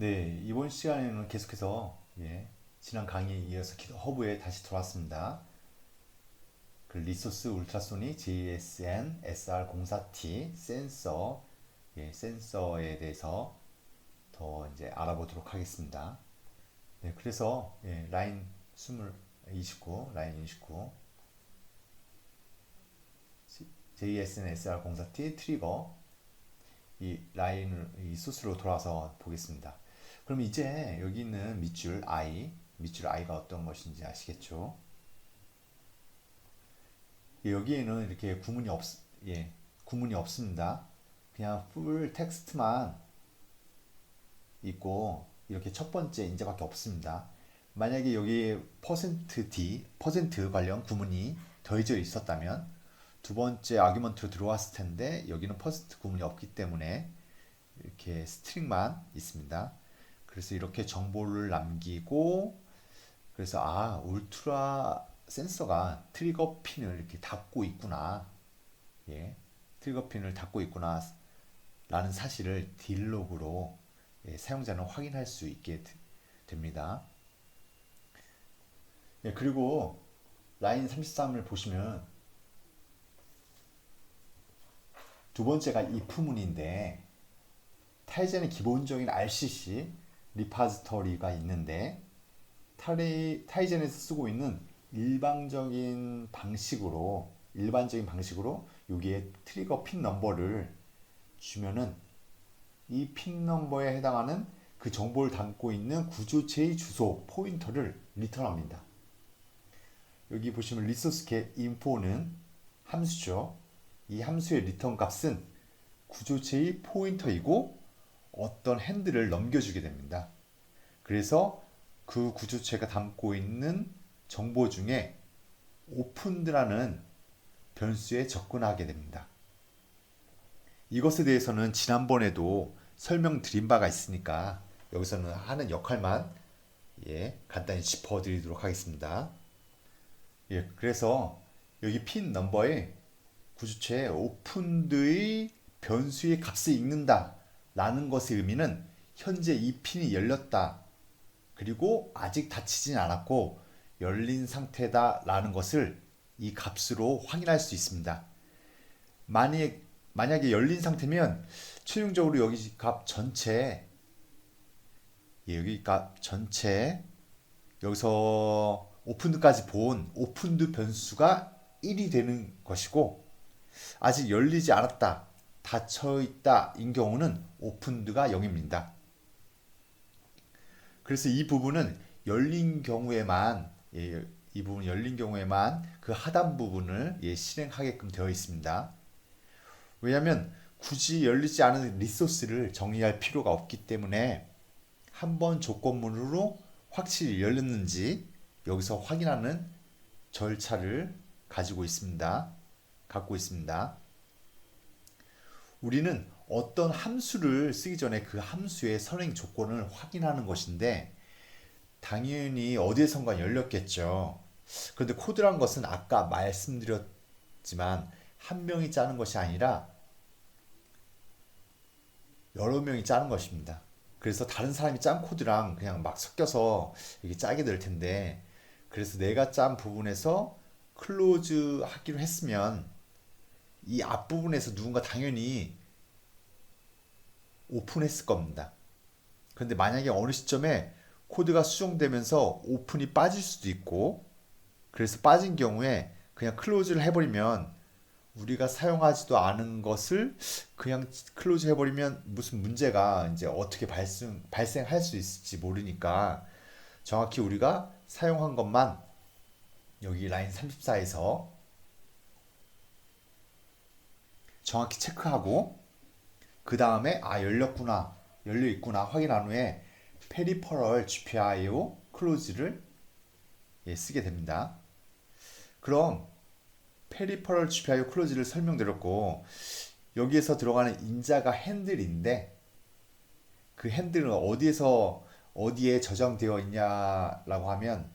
네, 이번 시간에는 계속해서 예, 지난 강의에 이어서 기도 허브에 다시 돌아왔습니다. 그 리소스 울트라소닉 JSN SR04T 센서 예, 센서에 대해서 더 이제 알아보도록 하겠습니다. 네, 그래서 예, 라인 20, 29, 라인 29 JSN SR04T 트리거 이 라인을 이 소스로 돌아서 보겠습니다. 그럼 이제 여기 있는 밑줄 i, 밑줄 i가 어떤 것인지 아시겠죠? 예, 여기에는 이렇게 구문이 없, 예, 구문이 없습니다. 그냥 풀 텍스트만 있고 이렇게 첫 번째 인자밖에 없습니다. 만약에 여기 퍼센트 %d, 퍼센트 관련 구문이 더해져 있었다면 두 번째 아규먼트로 들어왔을 텐데 여기는 퍼센트 구문이 없기 때문에 이렇게 스트링만 있습니다. 그래서 이렇게 정보를 남기고 그래서 아 울트라 센서가 트리거 핀을 이렇게 닫고 있구나. 예. 트리거 핀을 닫고 있구나. 라는 사실을 딜로그로 예, 사용자는 확인할 수 있게 되- 됩니다. 예, 그리고 라인 33을 보시면 두 번째가 if문인데 타이젠의 기본적인 RCC 리파지터리가 있는데 타리, 타이젠에서 쓰고 있는 일반적인 방식으로 일반적인 방식으로 여기에 트리거 핀 넘버를 주면은 이 핀 넘버에 해당하는 그 정보를 담고 있는 구조체의 주소 포인터를 리턴합니다. 여기 보시면 리소스 get info는 함수죠. 이 함수의 리턴 값은 구조체의 포인터이고 어떤 핸들을 넘겨주게 됩니다. 그래서 그 구조체가 담고 있는 정보 중에 오픈드라는 변수에 접근하게 됩니다. 이것에 대해서는 지난번에도 설명드린 바가 있으니까 여기서는 하는 역할만 예, 간단히 짚어드리도록 하겠습니다. 예, 그래서 여기 핀 넘버에 구조체에 오픈드의 변수의 값을 읽는다 라는 것의 의미는 현재 이 핀이 열렸다 그리고 아직 닫히진 않았고 열린 상태다 라는 것을 이 값으로 확인할 수 있습니다. 만약, 만약에 열린 상태면 최종적으로 여기 값 전체 예, 여기 값 전체 여기서 오픈드까지 본 오픈드 변수가 1이 되는 것이고 아직 열리지 않았다 닫혀 있다 인 경우는 오픈드가 0입니다. 그래서 이 부분은 열린 경우에만 예, 이 부분 열린 경우에만 그 하단 부분을 예, 실행하게끔 되어 있습니다. 왜냐하면 굳이 열리지 않은 리소스를 정리할 필요가 없기 때문에 한 번 조건문으로 확실히 열렸는지 여기서 확인하는 절차를 가지고 있습니다. 갖고 있습니다. 우리는 어떤 함수를 쓰기 전에 그 함수의 선행 조건을 확인하는 것인데 당연히 어디에선가 열렸겠죠. 그런데 코드란 것은 아까 말씀드렸지만 한 명이 짜는 것이 아니라 여러 명이 짜는 것입니다. 그래서 다른 사람이 짠 코드랑 그냥 막 섞여서 이게 짜게 될 텐데 그래서 내가 짠 부분에서 클로즈 하기로 했으면 이 앞부분에서 누군가 당연히 오픈했을 겁니다. 그런데 만약에 어느 시점에 코드가 수정되면서 오픈이 빠질 수도 있고 그래서 빠진 경우에 그냥 클로즈를 해버리면 우리가 사용하지도 않은 것을 그냥 클로즈 해버리면 무슨 문제가 이제 어떻게 발생, 발생할 수 있을지 모르니까 정확히 우리가 사용한 것만 여기 라인 34에서 정확히 체크하고 그 다음에 아 열렸구나 열려 있구나 확인한 후에 페리퍼럴 GPIO 클로즈를 예, 쓰게 됩니다. 그럼 페리퍼럴 GPIO 클로즈를 설명드렸고 여기에서 들어가는 인자가 핸들인데 그 핸들은 어디에서 어디에 저장되어 있냐라고 하면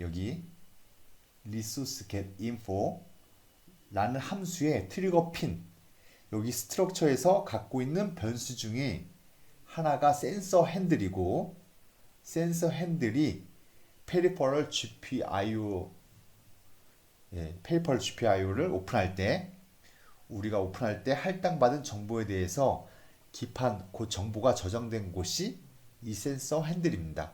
여기 resource get info 라는 함수의 트리거 핀 여기 스트럭처에서 갖고 있는 변수 중에 하나가 센서 핸들이고 센서 핸들이 페리퍼럴 GPIO 예, 페리퍼럴 GPIO를 오픈할 때 우리가 오픈할 때 할당받은 정보에 대해서 기판 그 정보가 저장된 곳이 이 센서 핸들입니다.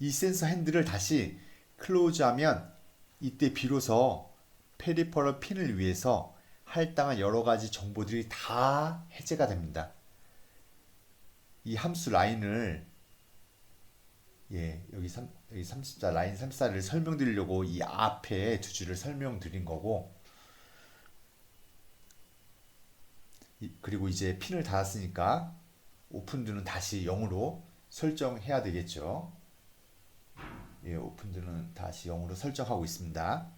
이 센서 핸들을 다시 클로즈하면 이때 비로소 페리퍼럴 핀을 위해서 할당한 여러 가지 정보들이 다 해제가 됩니다. 이 함수 라인을 예, 여기 3, 여기 34 라인 34를 설명드리려고 이 앞에 두 줄을 설명드린 거고 이- 그리고 이제 핀을 닫았으니까 오픈드는 다시 0으로 설정해야 되겠죠. 예, 오픈드는 다시 0으로 설정하고 있습니다.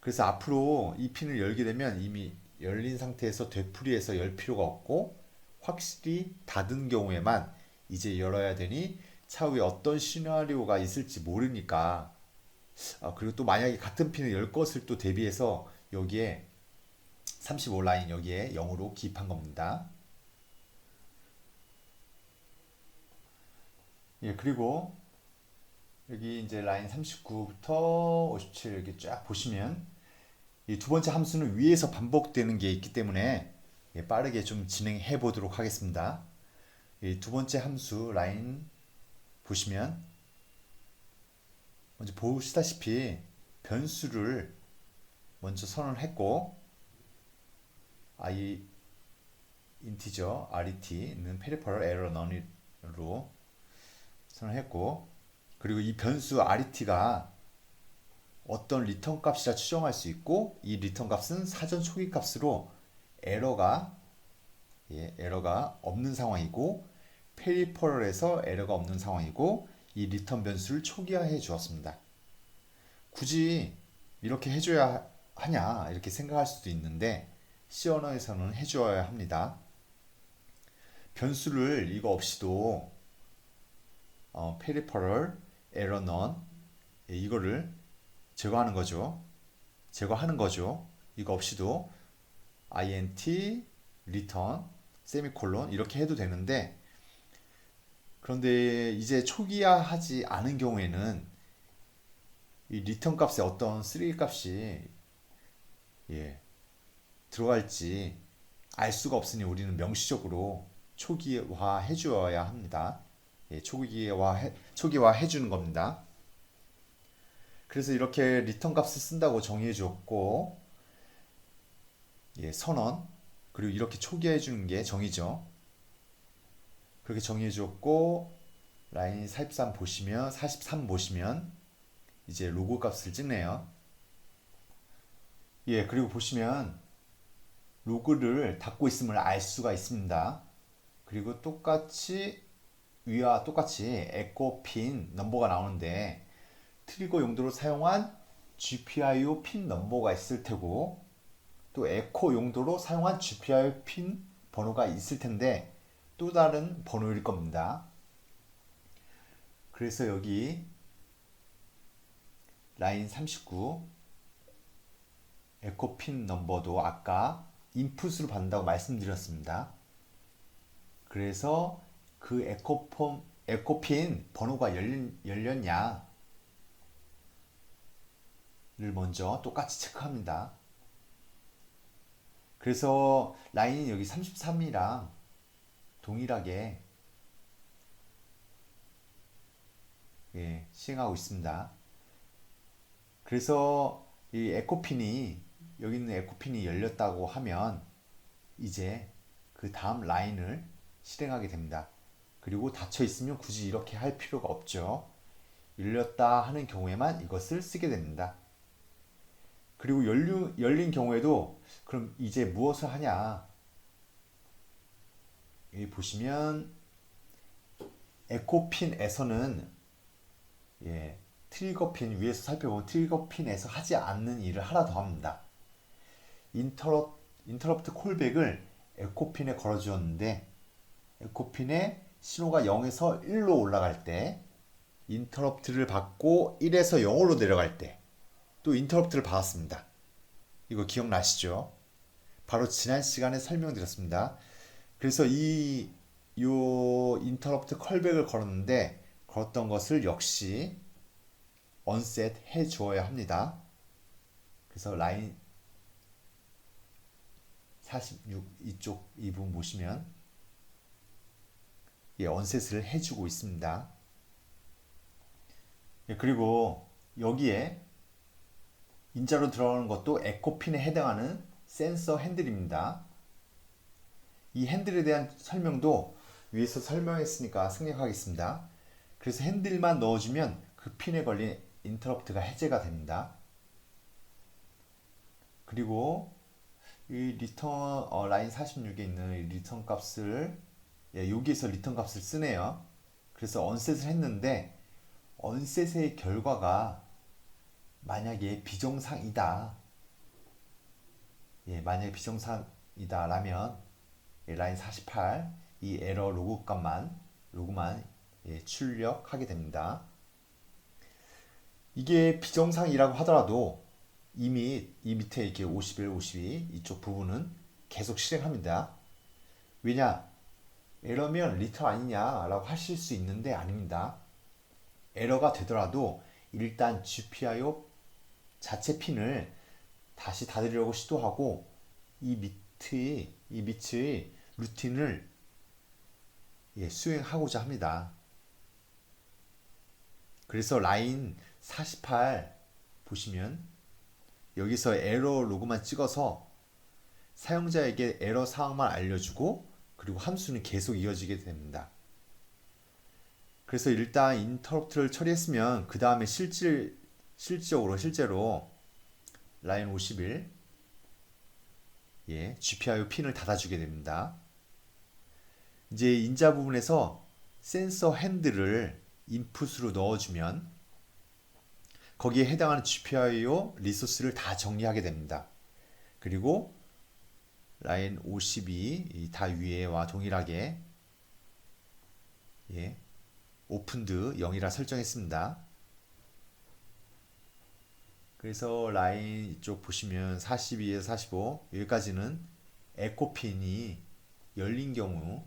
그래서 앞으로 이 핀을 열게 되면 이미 열린 상태에서 되풀이해서 열 필요가 없고 확실히 닫은 경우에만 이제 열어야 되니 차후에 어떤 시나리오가 있을지 모르니까 아, 그리고 또 만약에 같은 핀을 열 것을 또 대비해서 여기에 35 라인 여기에 0으로 기입한 겁니다. 예, 그리고 여기 이제 라인 39부터 57 이렇게 쫙 보시면 이 두 번째 함수는 위에서 반복되는 게 있기 때문에 예, 빠르게 좀 진행해 보도록 하겠습니다. 이 두 번째 함수 라인 보시면 먼저 보시다시피 변수를 먼저 선언 했고 i 인티저 ret는 페리퍼럴 에러 넌으로 선언했고 그리고 이 변수 ret가 어떤 리턴 값이라 추정할 수 있고 이 리턴 값은 사전 초기 값으로 에러가 예, 에러가 없는 상황이고 페리퍼럴에서 에러가 없는 상황이고 이 리턴 변수를 초기화해 주었습니다. 굳이 이렇게 해줘야 하냐 이렇게 생각할 수도 있는데 C 언어에서는 해줘야 합니다. 변수를 이거 없이도 어, 페리퍼럴 넌 예, 이거를 제거하는 거죠. 제거하는 거죠. 이거 없이도 int return 세미콜론 이렇게 해도 되는데 그런데 이제 초기화하지 않은 경우에는 이 리턴 값에 어떤 쓰레기 값이 예, 들어갈지 알 수가 없으니 우리는 명시적으로 초기화 해주어야 합니다. 예, 초기화 해, 초기화 해주는 겁니다. 그래서 이렇게 리턴 값을 쓴다고 정의해 줬고 예, 선언 그리고 이렇게 초기화해 주는 게 정의죠. 그렇게 정의해 줬고 라인 43 보시면 43 보시면 이제 로고 값을 찍네요. 예, 그리고 보시면 로그를 닫고 있음을 알 수가 있습니다. 그리고 똑같이 위와 똑같이 에코 핀 넘버가 나오는데 트리거 용도로 사용한 GPIO 핀 넘버가 있을 테고 또 에코 용도로 사용한 GPIO 핀 번호가 있을 텐데 또 다른 번호일 겁니다. 그래서 여기 라인 39 에코 핀 넘버도 아까 인풋으로 받는다고 말씀드렸습니다. 그래서 그 에코폼 에코핀 번호가 열린, 열렸냐 를 먼저 똑같이 체크합니다. 그래서 라인이 여기 33이랑 동일하게 예, 시행하고 있습니다. 그래서 이 에코핀이 여기 있는 에코핀이 열렸다고 하면 이제 그 다음 라인을 실행하게 됩니다. 그리고 닫혀 있으면 굳이 이렇게 할 필요가 없죠. 열렸다 하는 경우에만 이것을 쓰게 됩니다. 그리고 열류, 열린 경우에도 그럼 이제 무엇을 하냐? 여기 보시면 에코핀에서는 예, 트리거핀 위에서 살펴보면 트리거핀에서 하지 않는 일을 하나 더 합니다. 인터럽, 인터럽트 콜백을 에코핀에 걸어주었는데 에코핀에 신호가 0에서 1로 올라갈 때 인터럽트를 받고 1에서 0으로 내려갈 때 또 인터럽트를 받았습니다. 이거 기억나시죠? 바로 지난 시간에 설명드렸습니다. 그래서 이, 요 인터럽트 컬백을 걸었는데, 걸었던 것을 역시 언셋 해 주어야 합니다. 그래서 라인 46 이쪽 이 부분 보시면 예, 언셋을 해주고 있습니다. 예, 그리고 여기에 인자로 들어가는 것도 에코핀에 해당하는 센서 핸들입니다. 이 핸들에 대한 설명도 위에서 설명했으니까 생략하겠습니다. 그래서 핸들만 넣어주면 그 핀에 걸린 인터럽트가 해제가 됩니다. 그리고 이 리턴 어, 라인 46에 있는 이 리턴 값을 예, 여기에서 리턴 값을 쓰네요. 그래서 언셋을 했는데 언셋의 결과가 만약에 비정상이다. 예, 만약에 비정상이다라면 예, 라인 48 이 에러 로그 값만 로그만 예, 출력하게 됩니다. 이게 비정상이라고 하더라도 이미 이 밑에 이렇게 51, 52 이쪽 부분은 계속 실행합니다. 왜냐? 에러면 리턴 아니냐라고 하실 수 있는데 아닙니다. 에러가 되더라도 일단 GPIO 자체 핀을 다시 닫으려고 시도하고 이 밑의 이 밑의 루틴을 예, 수행하고자 합니다. 그래서 라인 48 보시면 여기서 에러 로그만 찍어서 사용자에게 에러 사항만 알려주고 그리고 함수는 계속 이어지게 됩니다. 그래서 일단 인터럽트를 처리했으면 그 다음에 실질 실질적으로 실제로 라인 51 예, GPIO 핀을 닫아주게 됩니다. 이제 인자 부분에서 센서 핸들을 인풋으로 넣어주면 거기에 해당하는 GPIO 리소스를 다 정리하게 됩니다. 그리고 라인 52 다 위에와 동일하게 예, 오픈드 0이라 설정했습니다. 그래서 라인 이쪽 보시면 42에서 45 여기까지는 에코핀이 열린 경우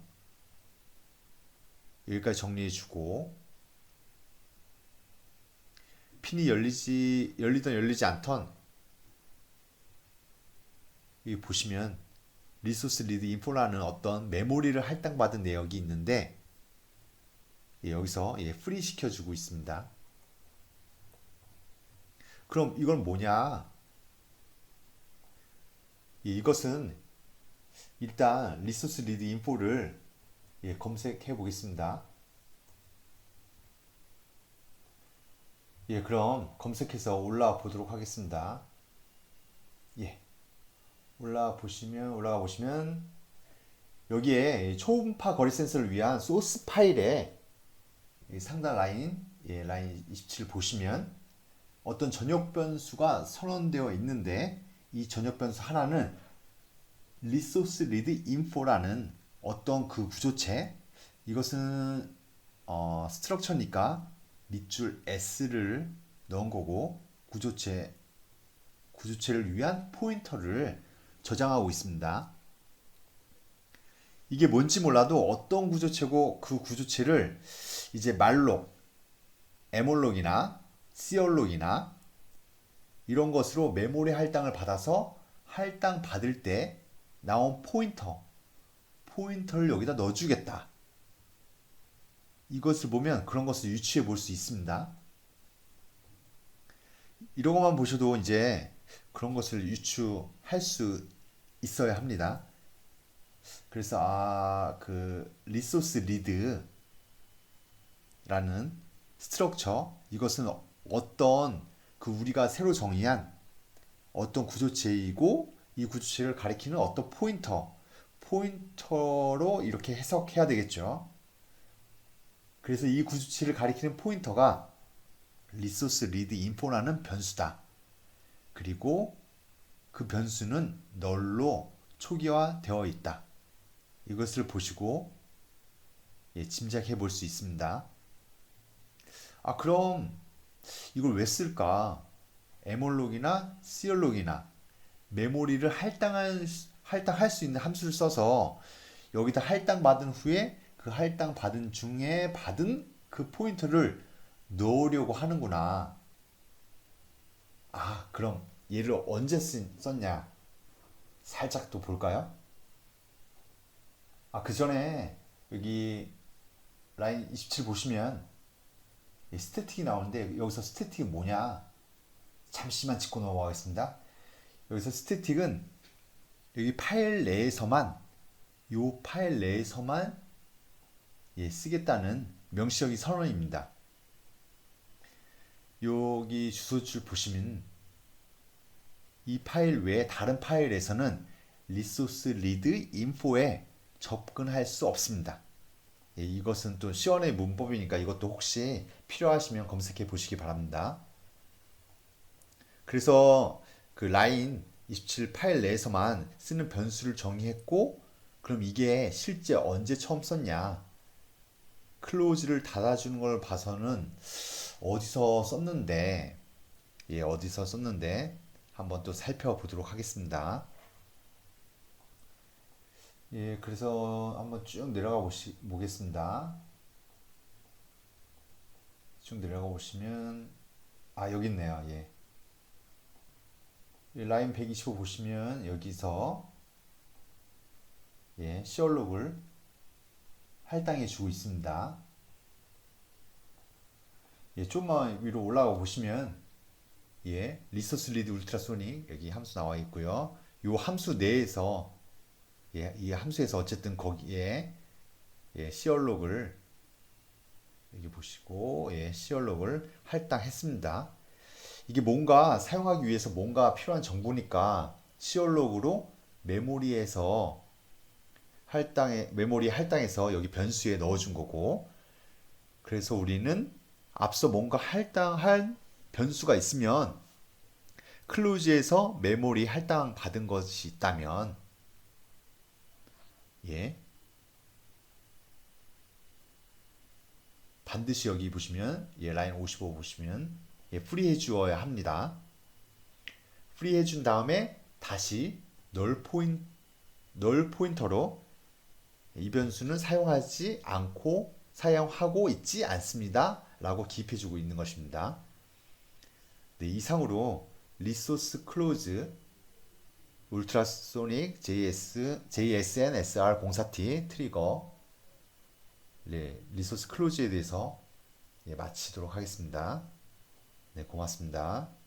여기까지 정리해 주고 핀이 열리지 열리던 열리지 않던 여기 보시면 리소스 리드 인포라는 어떤 메모리를 할당받은 내역이 있는데 예, 여기서 예, 프리 시켜주고 있습니다. 그럼 이건 뭐냐? 예, 이것은 일단 리소스 리드 인포를 예, 검색해 보겠습니다. 예, 그럼 검색해서 올라와 보도록 하겠습니다. 예. 올라와 보시면, 올라가 보시면, 여기에 초음파 거리 센서를 위한 소스 파일에 상단 라인, 예, 라인 27 보시면 어떤 전역 변수가 선언되어 있는데 이 전역 변수 하나는 리소스 리드 인포라는 어떤 그 구조체 이것은 어, 스트럭처니까 밑줄 S를 넣은 거고 구조체 구조체를 위한 포인터를 저장하고 있습니다. 이게 뭔지 몰라도 어떤 구조체고 그 구조체를 이제 말록, 에몰록이나 시얼록이나 이런 것으로 메모리 할당을 받아서 할당 받을 때 나온 포인터, 포인터를 여기다 넣어주겠다. 이것을 보면 그런 것을 유추해 볼 수 있습니다. 이런 것만 보셔도 이제 그런 것을 유추할 수 있어야 합니다. 그래서 아, 그 리소스 리드라는 스트럭처 이것은 어떤 그 우리가 새로 정의한 어떤 구조체이고 이 구조체를 가리키는 어떤 포인터 포인터로 이렇게 해석해야 되겠죠. 그래서 이 구조체를 가리키는 포인터가 리소스 리드 인포라는 변수다. 그리고 그 변수는 널로 초기화되어 있다. 이것을 보시고 예, 짐작해 볼 수 있습니다. 아, 그럼 이걸 왜 쓸까? 에몰록이나 시얼록이나 메모리를 할당한, 할당할 수 있는 함수를 써서 여기다 할당 받은 후에 그 할당 받은 중에 받은 그 포인트를 넣으려고 하는구나. 아, 그럼 얘를 언제 쓴, 썼냐? 살짝 또 볼까요? 아, 그 전에 여기 라인 27 보시면 이 스태틱이 나오는데 여기서 스태틱이 뭐냐? 잠시만 짚고 넘어가겠습니다. 여기서 스태틱은 여기 파일 내에서만 요 파일 내에서만 예, 쓰겠다는 명시적인 선언입니다. 여기 주소줄 보시면 이 파일 외에 다른 파일에서는 리소스 리드 인포에 접근할 수 없습니다. 예, 이것은 또 시원의 문법이니까 이것도 혹시 필요하시면 검색해 보시기 바랍니다. 그래서 그 라인 27 파일 내에서만 쓰는 변수를 정의했고 그럼 이게 실제 언제 처음 썼냐? 클로즈를 닫아주는 걸 봐서는 어디서 썼는데 예, 어디서 썼는데 한번 또 살펴보도록 하겠습니다. 예, 그래서 한번 쭉 내려가 보시, 보겠습니다. 쭉 내려가 보시면 아, 여기 있네요. 예. 이 라인 125 보시면 여기서 예, 시얼록을 할당해 주고 있습니다. 예, 좀만 위로 올라가 보시면 예, 리소스 리드 울트라소닉 여기 함수 나와 있고요. 요 함수 내에서 예, 이 함수에서 어쨌든 거기에 예, 시얼록을 여기 보시고 예, 시얼록을 할당했습니다. 이게 뭔가 사용하기 위해서 뭔가 필요한 정보니까 시얼록으로 메모리에서 할당에 메모리 할당해서 여기 변수에 넣어준 거고 그래서 우리는 앞서 뭔가 할당할 변수가 있으면 클로즈에서 메모리 할당 받은 것이 있다면 예 반드시 여기 보시면 예 라인 55 보시면 예 프리해 주어야 합니다. 프리해 준 다음에 다시 널 포인 널 포인터로 이 변수는 사용하지 않고 사용하고 있지 않습니다. 라고 기입해 주고 있는 것입니다. 네, 이상으로 리소스 클로즈 울트라소닉 JS, JSN SR 04T 트리거 네, 리소스 클로즈에 대해서 예, 마치도록 하겠습니다. 네, 고맙습니다.